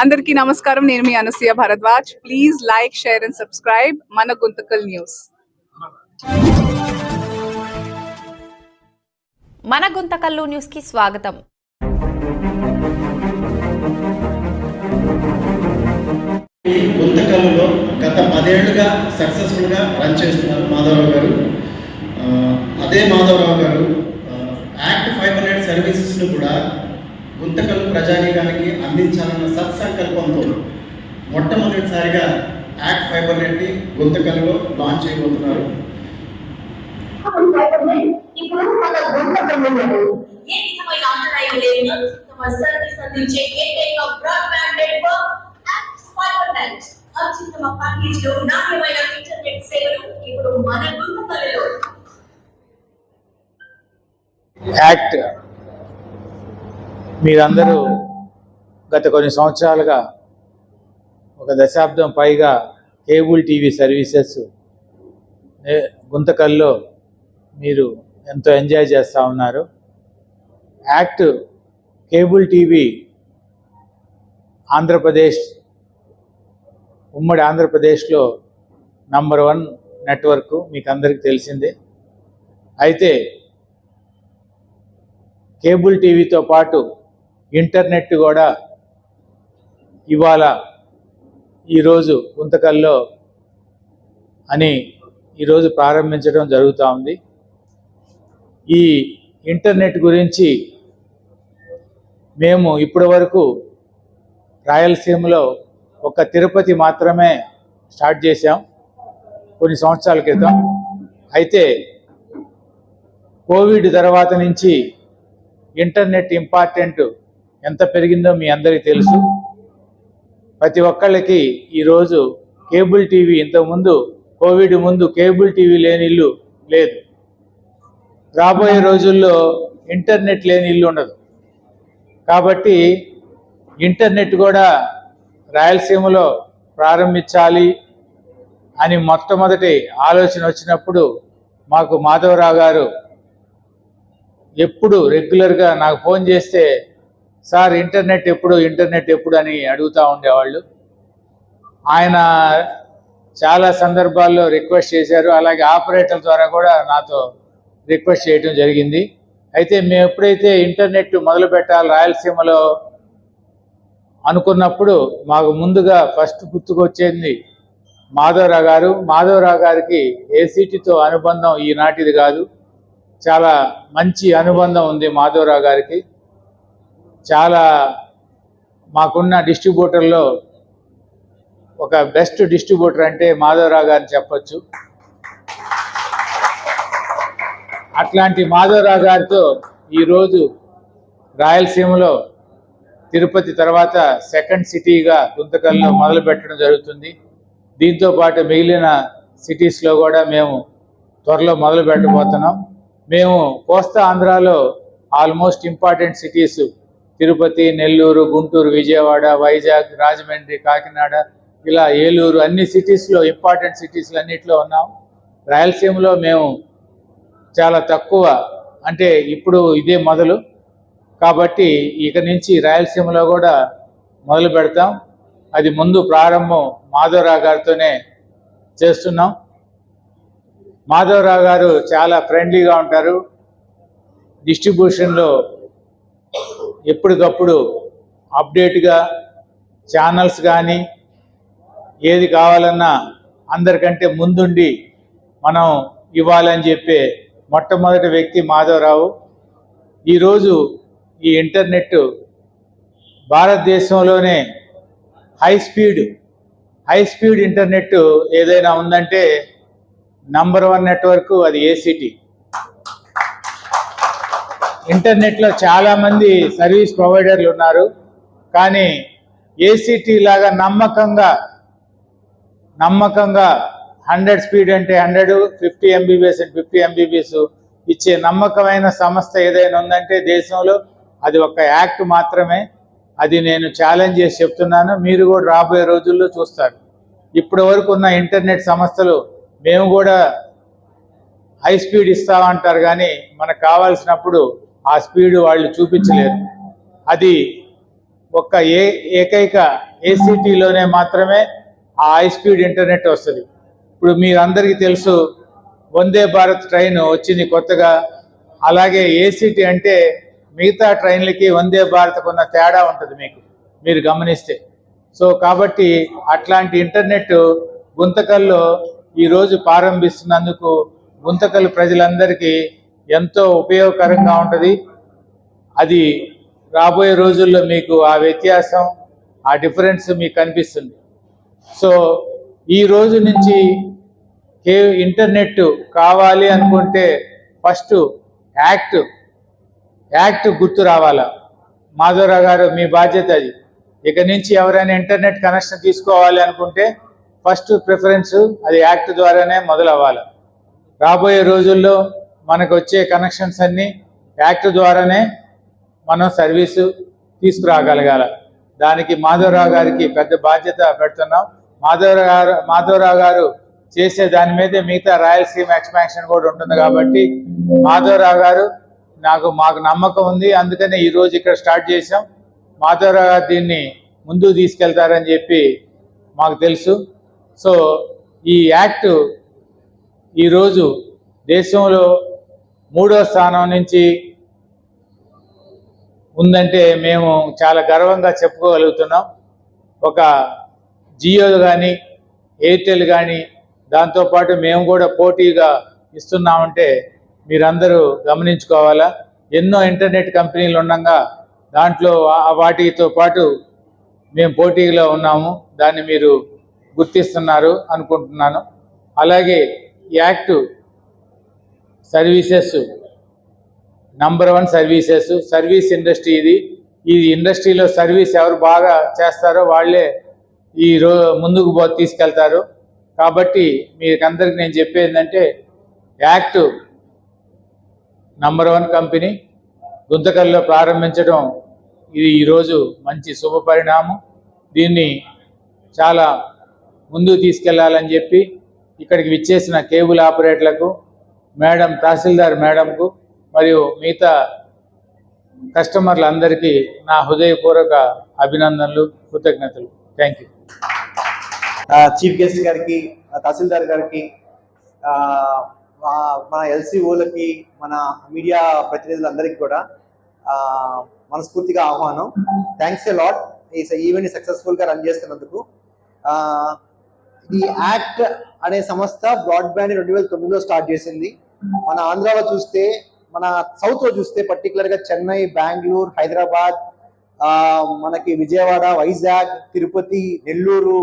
అందరికీ నమస్కారం. నేను మీ Anasuya Bharadwaj. Please like share and subscribe మన గుంతకల్ న్యూస్. మన గుంతకల్లు న్యూస్కి స్వాగతం. ఈ గుంతకల్లులో గత పదేళ్ళుగా సక్సెస్ఫుల్గా రన్ చేస్తున్నారు మాధవరావు గారు. అదే మాధవరావు గారు యాక్ట్ ఫైవ్ హండ్రెడ్ సర్వీసెస్ను కూడా గుంతకల్లు ప్రజానీకానికి అందించాలన్న సత్సంకల్పంతో మొట్టమొదటిసారిగా యాక్ట్ ఫైవ్ హండ్రెడ్ని గుంతకల్లులో లాంచ్ చేయబోతున్నారు. ఇప్పుడు మన ఏ విధమైన అంతరాయం లేని అత్యుత్తమ సర్వీస్ అందించే ఏకైక బ్రాడ్బ్యాండ్ నెట్వర్క్ యాక్ట్ ఫైబర్నెట్ అత్యుత్తమ ప్యాకేజ్లో నాణ్యమైన ఇంటర్నెట్ సేవలు ఇప్పుడు మన యాక్ట్ మీరందరూ గత కొన్ని సంవత్సరాలుగా ఒక దశాబ్దం పైగా కేబుల్ టీవీ సర్వీసెస్ గుంతకల్లో మీరు ఎంతో ఎంజాయ్ చేస్తూ ఉన్నారు. యాక్ట్ కేబుల్ టీవీ ఆంధ్రప్రదేశ్ ఉమ్మడి ఆంధ్రప్రదేశ్లో నంబర్ వన్ నెట్వర్క్ మీకు అందరికీ తెలిసిందే. అయితే కేబుల్ టీవీతో పాటు ఇంటర్నెట్ కూడా ఇవాళ ఈరోజు గుంతకల్లో అని ఈరోజు ప్రారంభించడం జరుగుతూ ఉంది. ఈ ఇంటర్నెట్ గురించి మేము ఇప్పటి వరకు రాయలసీమలో ఒక తిరుపతి మాత్రమే స్టార్ట్ చేశాం కొన్ని సంవత్సరాల క్రితం. అయితే కోవిడ్ తర్వాత నుంచి ఇంటర్నెట్ ఇంపార్టెంట్ ఎంత పెరిగిందో మీ అందరికీ తెలుసు. ప్రతి ఒక్కళ్ళకి ఈరోజు కేబుల్ టీవీ ఇంతకుముందు కోవిడ్ ముందు కేబుల్ టీవీ లేని ఇల్లు లేదు. రాబోయే రోజుల్లో ఇంటర్నెట్ లేని ఇల్లు ఉండదు. కాబట్టి ఇంటర్నెట్ కూడా రాయలసీమలో ప్రారంభించాలి అని మొట్టమొదటి ఆలోచన వచ్చినప్పుడు మాకు మాధవరావు గారు ఎప్పుడు రెగ్యులర్గా నాకు ఫోన్ చేస్తే సార్ ఇంటర్నెట్ ఎప్పుడు ఇంటర్నెట్ ఎప్పుడు అని అడుగుతూ ఉండేవాళ్ళు. ఆయన చాలా సందర్భాల్లో రిక్వెస్ట్ చేశారు. అలాగే ఆపరేటర్ ద్వారా కూడా నాతో రిక్వెస్ట్ చేయడం జరిగింది. అయితే మేము ఎప్పుడైతే ఇంటర్నెట్ మొదలు పెట్టాలి రాయలసీమలో అనుకున్నప్పుడు మాకు ముందుగా ఫస్ట్ గుర్తుకొచ్చేది మాధవరావు గారు. మాధవరావు గారికి ఏసీటీతో అనుబంధం ఈనాటిది కాదు. చాలా మంచి అనుబంధం ఉంది మాధవరావు గారికి. చాలా మాకున్న డిస్ట్రిబ్యూటర్లో ఒక బెస్ట్ డిస్ట్రిబ్యూటర్ అంటే మాధవరావు గారిని చెప్పొచ్చు. అట్లాంటి మాధవరావు గారితో ఈరోజు రాయలసీమలో తిరుపతి తర్వాత సెకండ్ సిటీగా గుంతకల్లో మొదలు పెట్టడం జరుగుతుంది. దీంతో పాటు మిగిలిన సిటీస్లో కూడా మేము త్వరలో మొదలు పెట్టబోతున్నాం మేము కోస్తా ఆంధ్రాలో almost important cities Tirupati Nellore Guntur Vijayawada Vizag Rajahmundry Kakinada ఇలా ఏలూరు అన్ని సిటీస్లో ఇంపార్టెంట్ సిటీస్లు అన్నింటిలో ఉన్నాం. రాయలసీమలో మేము చాలా తక్కువ అంటే ఇప్పుడు ఇదే మొదలు. కాబట్టి ఇక నుంచి రాయలసీమలో కూడా మొదలు పెడతాం. అది ముందు ప్రారంభం మాధవరావు గారితోనే చేస్తున్నాం. మాధవరావు గారు చాలా ఫ్రెండ్లీగా ఉంటారు. డిస్ట్రిబ్యూషన్లో ఎప్పటికప్పుడు అప్డేట్గా ఛానల్స్ కానీ ఏది కావాలన్నా అందరికంటే ముందుండి మనం ఇవ్వాలని చెప్పే మొట్టమొదటి వ్యక్తి మాధవరావు. ఈరోజు ఈ ఇంటర్నెట్ భారతదేశంలోనే high speed high speed internet ఏదైనా ఉందంటే నంబర్ వన్ నెట్వర్క్ అది ఏసీటీ ఇంటర్నెట్లో చాలామంది సర్వీస్ ప్రొవైడర్లు ఉన్నారు. కానీ ఏసీటీ లాగా నమ్మకంగా నమ్మకంగా హండ్రెడ్ స్పీడ్ అంటే hundred fifty Mbps and fifty Mbps ఇచ్చే నమ్మకమైన సంస్థ ఏదైనా ఉందంటే దేశంలో అది ఒక యాక్ట్ మాత్రమే. అది నేను ఛాలెంజ్ చేసి చెప్తున్నాను. మీరు కూడా రాబోయే రోజుల్లో చూస్తారు. ఇప్పటి వరకు ఉన్న ఇంటర్నెట్ సంస్థలు మేము కూడా హై స్పీడ్ ఇస్తామంటారు. కానీ మనకు కావాల్సినప్పుడు ఆ స్పీడ్ వాళ్ళు చూపించలేరు. అది ఒక్క ఏ ఏకైక ఏసీటీలోనే మాత్రమే ఆ హై స్పీడ్ ఇంటర్నెట్ వస్తుంది. ఇప్పుడు మీరందరికీ తెలుసు వందే భారత్ ట్రైన్ వచ్చింది కొత్తగా. అలాగే ఏసీటీ అంటే మిగతా ట్రైన్లకి వందే భారత్కు ఉన్న తేడా ఉంటుంది మీకు మీరు గమనిస్తే. సో కాబట్టి అట్లాంటి ఇంటర్నెట్ గుంతకల్లో ఈరోజు ప్రారంభిస్తున్నందుకు గుంతకల్ ప్రజలందరికీ ఎంతో ఉపయోగకరంగా ఉంటుంది. అది రాబోయే రోజుల్లో మీకు ఆ వ్యత్యాసం ఆ డిఫరెన్స్ మీకు కనిపిస్తుంది. సో ఈ రోజు నుంచి కే ఇంటర్నెట్ కావాలి అనుకుంటే ఫస్ట్ యాక్ట్ యాక్ట్ గుర్తు రావాలా? మాధవరావు గారు మీ బాధ్యత అది. ఇక నుంచి ఎవరైనా ఇంటర్నెట్ కనెక్షన్ తీసుకోవాలి అనుకుంటే ఫస్ట్ ప్రిఫరెన్స్ అది యాక్ట్ ద్వారానే మొదలవ్వాలి. రాబోయే రోజుల్లో మనకు వచ్చే కనెక్షన్స్ అన్నీ యాక్ట్ ద్వారానే మనం సర్వీసు తీసుకురాగలగాల. దానికి మాధవరావు గారికి పెద్ద బాధ్యత పెడుతున్నాం. మాధవరావు గారు మాధవరావు గారు చేసే దాని మీదే మిగతా రాయలసీమ ఎక్స్పాన్షన్ కూడా ఉంటుంది కాబట్టి మాధవరావు గారు నాకు మాకు నమ్మకం ఉంది. అందుకనే ఈరోజు ఇక్కడ స్టార్ట్ చేసాం మాధవరావు గారు దీన్ని ముందుకు తీసుకెళ్తారని చెప్పి మాకు తెలుసు. సో ఈ యాక్ట్ ఈరోజు దేశంలో మూడో స్థానం నుంచి ఉందంటే మేము చాలా గర్వంగా చెప్పుకోగలుగుతున్నాం. ఒక జియో కానీ ఎయిర్టెల్ కానీ దాంతోపాటు మేము కూడా పోటీగా ఇస్తున్నామంటే మీరందరూ గమనించుకోవాలా? ఎన్నో ఇంటర్నెట్ కంపెనీలు ఉండగా దాంట్లో వాటితో పాటు మేము పోటీలో ఉన్నాము. దాన్ని మీరు గుర్తిస్తున్నారు అనుకుంటున్నాను. అలాగే ACT services. Number one services. Service industry ఇది. ఈ ఇండస్ట్రీలో సర్వీస్ ఎవరు బాగా చేస్తారో వాళ్ళే ఈ రో ముందుకు పో తీసుకెళ్తారు. కాబట్టి మీకందరికి నేను చెప్పేందంటే యాక్ట్ నంబర్ వన్ కంపెనీ. గుంతకల్లో ప్రారంభించడం ఇది ఈరోజు మంచి శుభ పరిణామం. దీన్ని చాలా ముందుకు తీసుకెళ్ళాలని చెప్పి ఇక్కడికి విచ్చేసిన కేబుల్ ఆపరేటర్లకు మేడం తహసీల్దార్ మేడంకు మరియు మిగతా కస్టమర్లందరికీ నా హృదయపూర్వక అభినందనలు కృతజ్ఞతలు. Thank you. చీఫ్ గెస్ట్ గారికి తహసీల్దార్ గారికి మా- మన ఎల్సీఓలకి మన మీడియా ప్రతినిధులందరికీ కూడా మనస్ఫూర్తిగా ఆహ్వానం. థ్యాంక్స్ ఎ లాట్ ఈ ఈవెంట్ సక్సెస్ఫుల్గా రన్ చేస్తున్నందుకు. ఈ యాక్ట్ అనే సంస్థ బ్రాడ్బ్యాండ్ రెండు వేల తొమ్మిదిలో స్టార్ట్ చేసింది. మన ఆంధ్రాలో చూస్తే మన సౌత్లో చూస్తే పర్టికులర్గా చెన్నై బెంగళూరు హైదరాబాద్ మనకి విజయవాడ వైజాగ్ తిరుపతి నెల్లూరు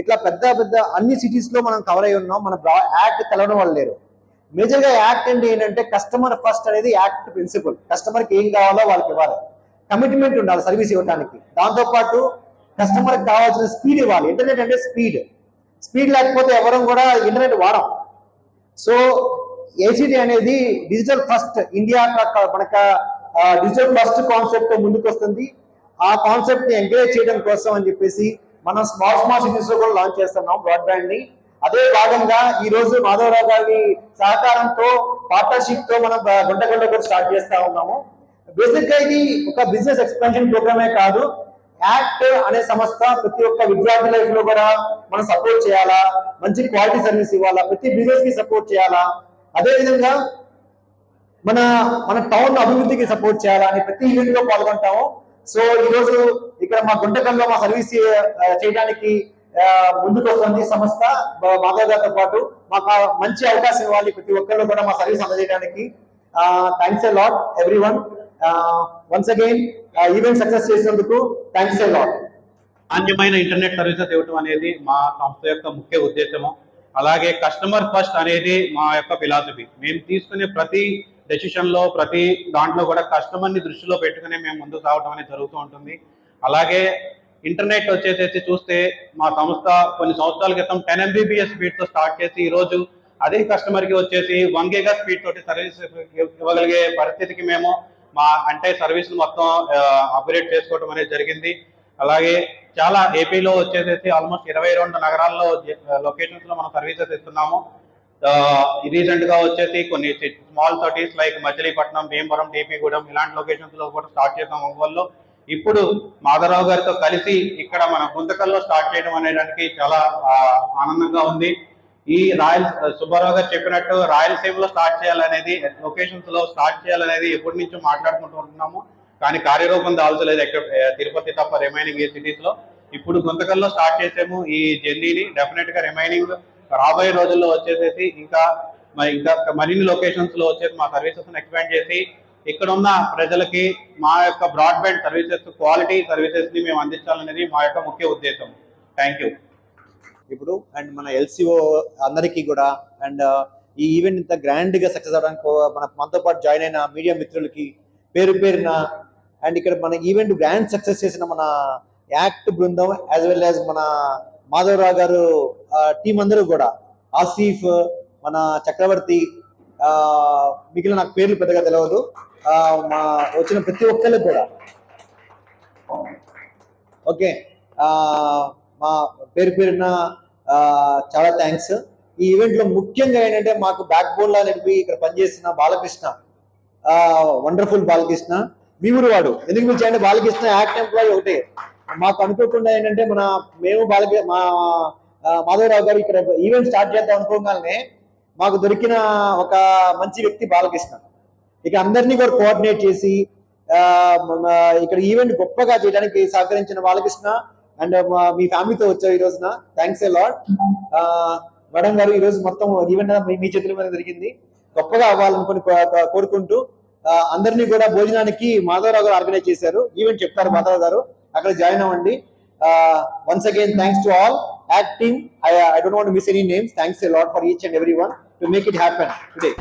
ఇట్లా పెద్ద పెద్ద అన్ని సిటీస్లో మనం కవర్ అయి ఉన్నాం. మన యాక్ట్ తెలవడం వాళ్ళు లేరు మేజర్గా యాక్ట్ అంటే ఏంటంటే కస్టమర్ ఫస్ట్ అనేది యాక్ట్ ప్రిన్సిపల్ కస్టమర్కి ఏం కావాలో వాళ్ళకి ఇవ్వాలి. కమిట్మెంట్ ఉండాలి సర్వీస్ ఇవ్వడానికి దాంతో పాటు కావాల్సిన స్పీడ్ ఇవ్వాలి. ఇంటర్నెట్ అంటే స్పీడ్ స్పీడ్ లేకపోతే ఎవరం కూడా ఇంటర్నెట్ వాడం. సో ఏసీటీ అనేది డిజిటల్ ఫస్ట్ ఇండియా మనక డిజిటల్ ఫస్ట్ కాన్సెప్ట్ ముందుకు వస్తుంది ఆ కాన్సెప్ట్ని ఎంకరేజ్ చేయడం కోసం అని చెప్పేసి మనం స్మాల్ స్మాల్ సిటీస్లో కూడా లాంచ్ చేస్తున్నాం బ్రాడ్బ్యాండ్ని. అదే భాగంగా ఈ రోజు మాధవరావు గారి సహకారంతో పార్ట్నర్షిప్తో మనం గుంటగంట కూడా స్టార్ట్ చేస్తా ఉన్నాము. బేసిక్గా ఇది ఒక బిజినెస్ ఎక్స్పెన్షన్ ప్రోగ్రామే కాదు. యాక్ట్ అనే సంస్థ ప్రతి ఒక్క విద్యార్థి లైఫ్లో కూడా మనం సపోర్ట్ చేయాలా? మంచి క్వాలిటీ సర్వీస్ ఇవ్వాలా? ప్రతి బిజినెస్కి సపోర్ట్ చేయాలా? అదే విధంగా మన మన టౌన్ అభివృద్ధికి సపోర్ట్ చేయాలని ప్రతి ఈవెంట్లో పాల్గొంటాము. సో ఈ రోజు ఇక్కడ మా గుంటకంలో మా సర్వీస్ చేయడానికి ముందుకు వస్తుంది ఈ సంస్థ మాధవ్ పాటు మాకు మంచి అవకాశం ఇవ్వాలి ప్రతి ఒక్కళ్ళు కూడా మా service అందజేయడానికి. Thanks a lot everyone once again event success చేసినందుకు థ్యాంక్స్ ఎ లాట్ నాణ్యమైన ఇంటర్నెట్ సర్వీసెస్ ఇవ్వటం అనేది మా సంస్థ యొక్క ముఖ్య ఉద్దేశము. అలాగే కస్టమర్ ఫస్ట్ అనేది మా యొక్క ఫిలాసఫీ మేము తీసుకునే ప్రతి డెసిషన్లో ప్రతి దాంట్లో కూడా కస్టమర్ని దృష్టిలో పెట్టుకునే మేము ముందుకు సాగటం అనేది జరుగుతూ ఉంటుంది. అలాగే ఇంటర్నెట్ వచ్చేసేసి చూస్తే మా సంస్థ కొన్ని సంవత్సరాల క్రితం టెన్ ఎంబీబీఎస్ స్పీడ్తో స్టార్ట్ చేసి ఈ రోజు అదే కస్టమర్కి వచ్చేసి వన్ స్పీడ్ తోటి సర్వీస్ ఇవ్వగలిగే పరిస్థితికి మేము మా అంటే సర్వీస్ మొత్తం అప్గ్రేడ్ చేసుకోవడం అనేది జరిగింది. అలాగే చాలా ఏపీలో వచ్చేసేసి ఆల్మోస్ట్ ఇరవై రెండు నగరాల్లో లొకేషన్స్లో మనం సర్వీసెస్ ఇస్తున్నాము. రీసెంట్గా వచ్చేసి కొన్ని small cities like Machilipatnam Bhimavaram TP Gudem ఇలాంటి లొకేషన్స్లో కూడా స్టార్ట్ చేసాం ఒంగోలులో ఇప్పుడు మాధవరావు గారితో కలిసి ఇక్కడ మన గుంతకల్లో స్టార్ట్ చేయడం అనేదానికి చాలా ఆనందంగా ఉంది. ఈ రాయల్ సుబ్బారావు గారు చెప్పినట్టు రాయలసీమలో స్టార్ట్ చేయాలనేది లొకేషన్స్లో స్టార్ట్ చేయాలనేది ఎప్పటి నుంచో మాట్లాడుకుంటూ ఉంటున్నాము. కానీ కార్యరూపం దాల్చలేదు ఎక్కడ తిరుపతి తప్ప రిమైనింగ్ ఏ సిటీస్లో. ఇప్పుడు గుంతకల్లో స్టార్ట్ చేసాము ఈ జర్నీని. డెఫినెట్గా రిమైనింగ్ రాబోయే రోజుల్లో వచ్చేసేసి ఇంకా మరి ఇంకా మరిన్ని లొకేషన్స్లో వచ్చేసి మా సర్వీసెస్ ఎక్స్పాండ్ చేసి ఇక్కడ ఉన్న ప్రజలకి మా యొక్క బ్రాడ్బ్యాండ్ సర్వీసెస్ క్వాలిటీ సర్వీసెస్ని మేము అందించాలనేది మా యొక్క ముఖ్య ఉద్దేశం. థ్యాంక్ యూ ఇప్పుడు అండ్ మన ఎల్సిఓ అందరికీ కూడా అండ్ uh, ఈ ఈవెంట్ ఇంత గ్రాండ్గా సక్సెస్ అవడానికి మన మనతో పాటు జాయిన్ అయిన మీడియా మిత్రులకి పేరు పేరున అండ్ ఇక్కడ మన ఈవెంట్ గ్రాండ్ సక్సెస్ చేసిన మన యాక్ట్ బృందం యాజ్ వెల్ యాజ్ మన మాధవరావు గారు టీం అందరూ కూడా. ఆసిఫ్ మన చక్రవర్తి మిగిలిన నాకు పేర్లు పెద్దగా తెలియదు మా వచ్చిన ప్రతి ఒక్కరికి కూడా. ఓకే. మా పేరు పేరున చాలా థ్యాంక్స్ ఈ ఈవెంట్లో ముఖ్యంగా ఏంటంటే మాకు బ్యాక్ బోన్ లా నడిపి ఇక్కడ పనిచేసిన బాలకృష్ణ వండర్ఫుల్ బాలకృష్ణ. మీ ఊరు వాడు. ఎందుకు మీరు చేయండి బాలకృష్ణ యాక్ట్ ఎంప్లాయీ ఒకటే. మాకు అనుకోకుండా ఏంటంటే మన మేము బాలకృ మా మాధవరావు గారు ఇక్కడ ఈవెంట్ స్టార్ట్ చేద్దాం అనుకోగానే మాకు దొరికిన ఒక మంచి వ్యక్తి బాలకృష్ణ. ఇక అందరినీ కూడా కోఆర్డినేట్ చేసి ఇక్కడ ఈవెంట్ గొప్పగా చేయడానికి సహకరించిన బాలకృష్ణ అండ్ మీ ఫ్యామిలీతో వచ్చావు ఈ రోజున. థ్యాంక్స్ ఏ లాడ్ మేడం గారు ఈ రోజు మొత్తం ఈవెంట్ మీ చేతుల మీద జరిగింది. గొప్పగా అవ్వాలనుకుని కోరుకుంటూ అందరినీ కూడా భోజనానికి మాధవరావు గారు ఆర్గనైజ్ చేశారు. ఈవెంట్ చెప్తారు మాధవరావు గారు. అక్కడ జాయిన్ అవ్వండి. Once again thanks to all acting I I don't want miss any names thanks a lot for each and every one to make it happen today